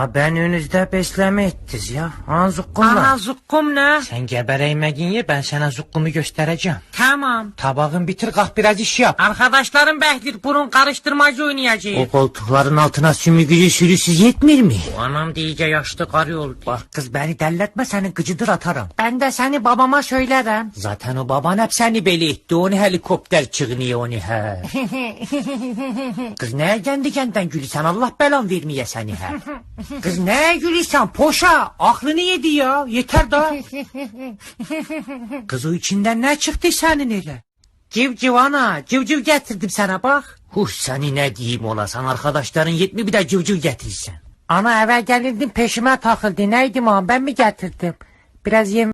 Ha ben önünüzde besleme ettiniz ya. Ha zukkumla. Ana zukkum ne? Sen gebereymeyin ye ben sana zukkumu göstereceğim. Tamam. Tabağın bitir kalk biraz iş yap. Arkadaşlarım behdir burun karıştırmacı oynayacağız. O koltukların altına sümüğü sürüsüz yetmir mi? Bu anam iyice yaşlı karı oldu. Bak kız beni delletme senin gıcıdır atarım. Ben de seni babama söylerim. Zaten o baban hep seni beli etti. Onu helikopter çıkınıyor onu he. Kız neye kendi kendinden gülüsen Allah belan vermeye seni he. Kız neye gülüsen poşa aklını yedi ya yeter da. Kız o içinden ne çıktı senin öyle? Civciv ana civciv getirdim sana bak. Huh seni ne diyeyim ola sen arkadaşların yetmi bir de civciv getirsen. Ana eve gelirdim peşime takıldı. Neydi mam ben mi getirdim? Biraz yem...